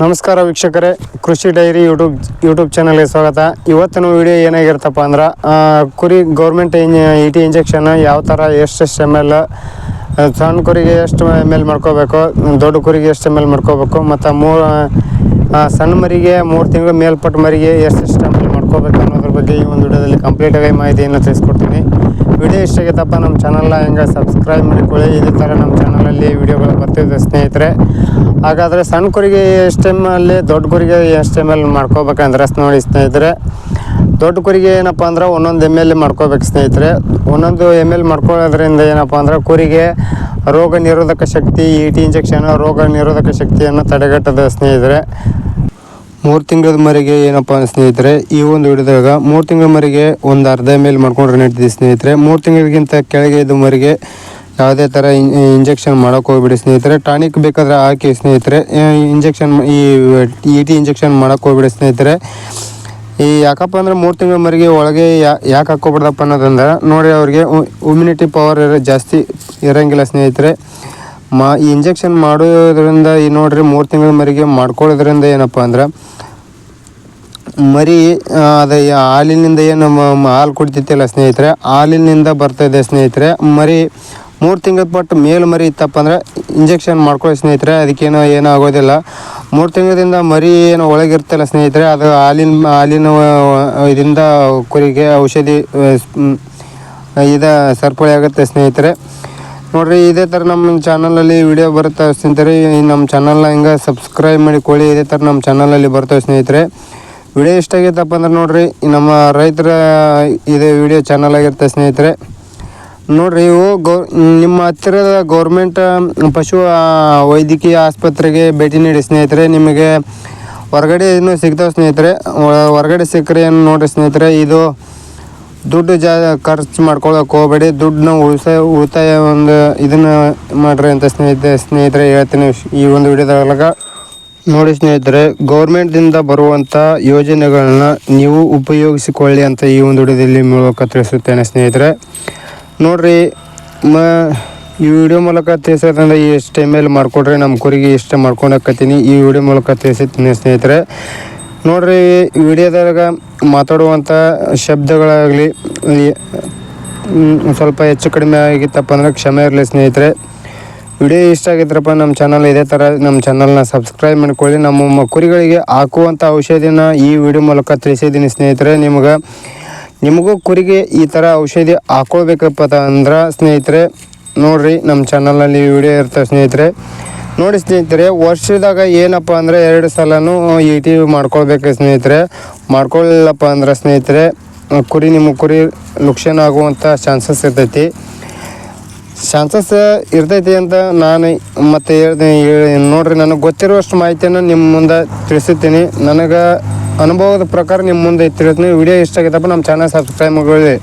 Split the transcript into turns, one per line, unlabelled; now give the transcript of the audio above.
ನಮಸ್ಕಾರ ವೀಕ್ಷಕರೇ, ಕೃಷಿ ಡೈರಿ ಯೂಟ್ಯೂಬ್ ಯೂಟ್ಯೂಬ್ ಚಾನಲ್ಗೆ ಸ್ವಾಗತ. ಇವತ್ತಿನ ವಿಡಿಯೋ ಏನಾಗಿರ್ತಪ್ಪ ಅಂದ್ರೆ ಕುರಿ ಗೌರ್ಮೆಂಟ್ ಇಂಜ ಇ ಟಿ ಇಂಜೆಕ್ಷನ್ ಯಾವ ಥರ ಎಷ್ಟೆಷ್ಟು ಎಂ ಎಲ್ ಸಣ್ಣ ಕುರಿಗೆ ಎಷ್ಟು ಎಂ ಎಲ್ ಮಾಡ್ಕೋಬೇಕು, ದೊಡ್ಡ ಕುರಿಗೆ ಎಷ್ಟು ಎಂ ಎಲ್ ಮಾಡ್ಕೋಬೇಕು, ಮತ್ತು ಮೂ ಸಣ್ಣ ಮರಿಗೆ ಮೂರು ತಿಂಗಳು ಮೇಲ್ಪಟ್ಟ ಮರಿಗೆ ಎಷ್ಟೆಷ್ಟು ಎಂ ಎಲ್ ಮಾಡ್ಕೋಬೇಕು ಅನ್ನೋದ್ರ ಬಗ್ಗೆ ಈ ಒಂದು ವಿಡಿಯೋದಲ್ಲಿ ಕಂಪ್ಲೀಟಾಗಿ ಮಾಹಿತಿಯನ್ನು ತಿಳಿಸ್ಕೊಡ್ತೀನಿ. ವಿಡಿಯೋ ಇಷ್ಟ ಆಗೈತಪ್ಪ, ನಮ್ಮ ಚಾನಲ್ನ ಹೆಂಗೆ ಸಬ್ಸ್ಕ್ರೈಬ್ ಮಾಡಿಕೊಳ್ಳಿ. ಇದೇ ಥರ ನಮ್ಮ ಚಾನಲಲ್ಲಿ ವಿಡಿಯೋಗಳು ಬರ್ತಿದೆ ಸ್ನೇಹಿತರೆ. ಹಾಗಾದರೆ ಸಣ್ಣ ಕುರಿಗೆ ಎಷ್ಟು ಟೈಮಲ್ಲಿ ದೊಡ್ಡ ಕುರಿಗೆ ಎಷ್ಟು ಟೈಮಲ್ಲಿ ಮಾಡ್ಕೋಬೇಕಂದ್ರೆ ನೋಡಿ ಸ್ನೇಹಿತರೆ. ದೊಡ್ಡ ಕುರಿಗೆ ಏನಪ್ಪ ಅಂದ್ರೆ ಒಂದೊಂದು ಎಂ ಎಲ್ ಮಾಡ್ಕೋಬೇಕು ಸ್ನೇಹಿತರೆ. ಒಂದೊಂದು ಎಂ ಎಲ್ ಮಾಡ್ಕೊಳ್ಳೋದ್ರಿಂದ ಏನಪ್ಪ ಅಂದ್ರೆ ಕುರಿಗೆ ರೋಗ ನಿರೋಧಕ ಶಕ್ತಿ ಇ ಟಿ ಇಂಜೆಕ್ಷನ್ ರೋಗ ನಿರೋಧಕ ಶಕ್ತಿಯನ್ನು ತಡೆಗಟ್ಟದ ಸ್ನೇಹಿತರೆ. ಮೂರು ತಿಂಗಳ ಮರಿಗೆ ಏನಪ್ಪ ಸ್ನೇಹಿತರೆ, ಈ ಒಂದು ಹಿಡಿದಾಗ ಮೂರು ತಿಂಗಳ ಮರಿಗೆ ಒಂದು ಅರ್ಧ ಮೇಲೆ ಮಾಡ್ಕೊಂಡ್ರೆ ನಡೀತಿದೆ ಸ್ನೇಹಿತರೆ. ಮೂರು ತಿಂಗಳಿಗಿಂತ ಕೆಳಗೆ ಇದು ಮರಿಗೆ ಯಾವುದೇ ಥರ ಇಂಜೆಕ್ಷನ್ ಮಾಡೋಕೆ ಹೋಗ್ಬಿಡಿ ಸ್ನೇಹಿತರೆ. ಟಾನಿಕ್ ಬೇಕಾದ್ರೆ ಹಾಕಿ ಸ್ನೇಹಿತರೆ. ಇಂಜೆಕ್ಷನ್ ಈ ಇ ಟಿ ಇಂಜೆಕ್ಷನ್ ಮಾಡೋಕೆ ಹೋಗ್ಬಿಡಿ ಸ್ನೇಹಿತರೆ. ಈ ಯಾಕಪ್ಪ ಅಂದ್ರೆ ಮೂರು ತಿಂಗಳ ಮರಿಗೆ ಒಳಗೆ ಯಾಕೆ ಹಾಕೋಬಿಡ್ದಪ್ಪ ಅನ್ನೋದಂದ್ರೆ, ನೋಡಿ ಅವ್ರಿಗೆ ಇಮ್ಯುನಿಟಿ ಪವರ್ ಜಾಸ್ತಿ ಇರಂಗಿಲ್ಲ ಸ್ನೇಹಿತರೆ. ಮಾ, ಈ ಇಂಜೆಕ್ಷನ್ ಮಾಡೋದ್ರಿಂದ, ಈ ನೋಡ್ರಿ, ಮೂರು ತಿಂಗಳ ಮರಿಗೆ ಮಾಡ್ಕೊಳ್ಳೋದ್ರಿಂದ ಏನಪ್ಪ ಅಂದ್ರೆ, ಮರಿ ಅದು ಹಾಲಿನಿಂದ ಏನು ಹಾಲು ಕುಡಿತೈತಿಲ್ಲ ಸ್ನೇಹಿತರೆ, ಹಾಲಿನಿಂದ ಬರ್ತಾಯಿದೆ ಸ್ನೇಹಿತರೆ, ಮರಿ ಮೂರು ತಿಂಗಳ ಪಟ್ಟು ಮೇಲು ಮರಿ ಇತ್ತಪ್ಪ ಅಂದ್ರೆ ಇಂಜೆಕ್ಷನ್ ಮಾಡ್ಕೊಳ್ಳಿ ಸ್ನೇಹಿತರೆ, ಅದಕ್ಕೇನು ಏನೂ ಆಗೋದಿಲ್ಲ ಮೂರು ತಿಂಗಳಿಂದ ಮರಿ ಏನು ಒಳಗಿರ್ತಲ್ಲ ಸ್ನೇಹಿತರೆ, ಅದು ಹಾಲಿನ ಹಾಲಿನ ಇದರಿಂದ ಕುರಿಗೆ ಔಷಧಿ ಇದ ಸರಪಳಿ ಆಗುತ್ತೆ ಸ್ನೇಹಿತರೆ. ನೋಡ್ರಿ, ಇದೇ ಥರ ನಮ್ಮ ಚಾನಲಲ್ಲಿ ವಿಡಿಯೋ ಬರುತ್ತೆ ಸ್ನೇಹಿತರೆ ನಮ್ಮ ಚಾನಲ್ನ ಹಿಂಗೆ ಸಬ್ಸ್ಕ್ರೈಬ್ ಮಾಡಿಕೊಳ್ಳಿ, ಇದೇ ಥರ ನಮ್ಮ ಚಾನಲಲ್ಲಿ ಬರ್ತವೆ ಸ್ನೇಹಿತರೆ. ವಿಡಿಯೋ ಇಷ್ಟ ಆಗೈತಪ್ಪ ಅಂದ್ರೆ ನೋಡ್ರಿ ನಮ್ಮ ರೈತರ ಇದೇ ವಿಡಿಯೋ ಚಾನಲ್ ಆಗಿರುತ್ತೆ ಸ್ನೇಹಿತರೆ. ನೋಡ್ರಿ, ಇವು ಗೌ, ನಿಮ್ಮ ಹತ್ತಿರದ ಗೌರ್ಮೆಂಟ್ ಪಶು ವೈದ್ಯಕೀಯ ಆಸ್ಪತ್ರೆಗೆ ಭೇಟಿ ನೀಡಿ ಸ್ನೇಹಿತರೆ. ನಿಮಗೆ ಹೊರಗಡೆ ಏನು ಸಿಗ್ತಾವೆ ಸ್ನೇಹಿತರೆ. ಹೊರ- ಹೊರಗಡೆ ಸಿಕ್ಕರೆ ಏನು ನೋಡ್ರಿ ಸ್ನೇಹಿತರೆ, ಇದು ದುಡ್ಡು ಜಾ, ಖರ್ಚು ಮಾಡ್ಕೊಳಕ್ಕೆ ಹೋಗಬೇಡಿ. ದುಡ್ಡನ್ನ ಉಳಿಸ, ಉಳಿತಾಯ ಒಂದು ಇದನ್ನು ಮಾಡ್ರಿ ಅಂತ ಸ್ನೇಹಿತ, ಸ್ನೇಹಿತರೆ ಹೇಳ್ತೀನಿ. ಈ ಒಂದು ವಿಡಿಯೋದೊಳಗೆ ನೋಡಿ ಸ್ನೇಹಿತರೆ, ಗೌರ್ಮೆಂಟ್ದಿಂದ ಬರುವಂಥ ಯೋಜನೆಗಳನ್ನ ನೀವು ಉಪಯೋಗಿಸಿಕೊಳ್ಳಿ ಅಂತ ಈ ಒಂದು ವಿಡಿಯೋದಲ್ಲಿ ಮೂಲಕ ತಿಳಿಸುತ್ತೇನೆ ಸ್ನೇಹಿತರೆ. ನೋಡ್ರಿ, ಮ, ಈ ವಿಡಿಯೋ ಮೂಲಕ ತಿಳಿಸೋದ್ರಿಂದ ಎಷ್ಟು ಎಂ ಮೇಲೆ ಮಾಡ್ಕೊಡ್ರಿ ನಮ್ಮ ಕುರಿಗೆ ಇಷ್ಟ ಮಾಡ್ಕೊಂಡಾಕತ್ತೀನಿ ಈ ವಿಡಿಯೋ ಮೂಲಕ ತಿಳಿಸುತ್ತೀನಿ ಸ್ನೇಹಿತರೆ. ನೋಡ್ರಿ ವಿಡಿಯೋದಾಗ ಮಾತಾಡುವಂಥ ಶಬ್ದಗಳಾಗಲಿ ಸ್ವಲ್ಪ ಹೆಚ್ಚು ಕಡಿಮೆ ಆಗಿತ್ತಪ್ಪ ಅಂದ್ರೆ ಕ್ಷಮೆ ಇರಲಿ ಸ್ನೇಹಿತರೆ. ವಿಡಿಯೋ ಇಷ್ಟ ಆಗಿದ್ರಪ್ಪ ನಮ್ಮ ಚಾನಲ್ ಇದೇ ಥರ ನಮ್ಮ ಚಾನಲ್ನ ಸಬ್ಸ್ಕ್ರೈಬ್ ಮಾಡ್ಕೊಳ್ಳಿ. ನಮ್ಮ ಕುರಿಗಳಿಗೆ ಹಾಕುವಂಥ ಔಷಧಿನ ಈ ವಿಡಿಯೋ ಮೂಲಕ ತಿಳಿಸಿದ್ದೀನಿ ಸ್ನೇಹಿತರೆ. ನಿಮ್ಗೆ, ನಿಮಗೂ ಕುರಿಗೆ ಈ ಥರ ಔಷಧಿ ಹಾಕೊಳ್ಬೇಕಪ್ಪ ಅಂದ್ರೆ ಸ್ನೇಹಿತರೆ, ನೋಡ್ರಿ ನಮ್ಮ ಚಾನಲ್ನಲ್ಲಿ ವಿಡಿಯೋ ಇರ್ತವೆ ಸ್ನೇಹಿತರೆ. ನೋಡಿ ಸ್ನೇಹಿತರೆ, ವರ್ಷದಾಗ ಏನಪ್ಪ ಅಂದರೆ ಎರಡು ಸಲನೂ ಈ ಟಿ ಮಾಡ್ಕೊಳ್ಬೇಕು ಸ್ನೇಹಿತರೆ. ಮಾಡ್ಕೊಳ್ಳಿಲ್ಲಪ್ಪ ಅಂದ್ರೆ ಸ್ನೇಹಿತರೆ, ಕುರಿ ನಿಮ್ಮ ಕುರಿ ಲುಕ್ಷನ್ ಆಗುವಂಥ ಚಾನ್ಸಸ್ ಇರ್ತೈತಿ. ಚಾನ್ಸಸ್ ಇರ್ತೈತಿ ಅಂತ ನಾನು ಮತ್ತೆ ಹೇಳ್ದೆ, ಹೇಳ್- ನೋಡ್ರಿ, ನನಗೆ ಗೊತ್ತಿರುವಷ್ಟು ಮಾಹಿತಿಯನ್ನು ನಿಮ್ಮ ಮುಂದೆ ತಿಳಿಸುತ್ತೀನಿ ನನಗೆ ಅನುಭವದ ಪ್ರಕಾರ ನಿಮ್ಮ ಮುಂದೆ ತಿಳಿಸ್ತೀನಿ. ವಿಡಿಯೋ ಇಷ್ಟ ಆಗೈತಪ್ಪ ನಮ್ಮ ಚಾನಲ್ ಸಬ್ಸ್ಕ್ರೈಬ್ ಮಾಡಿ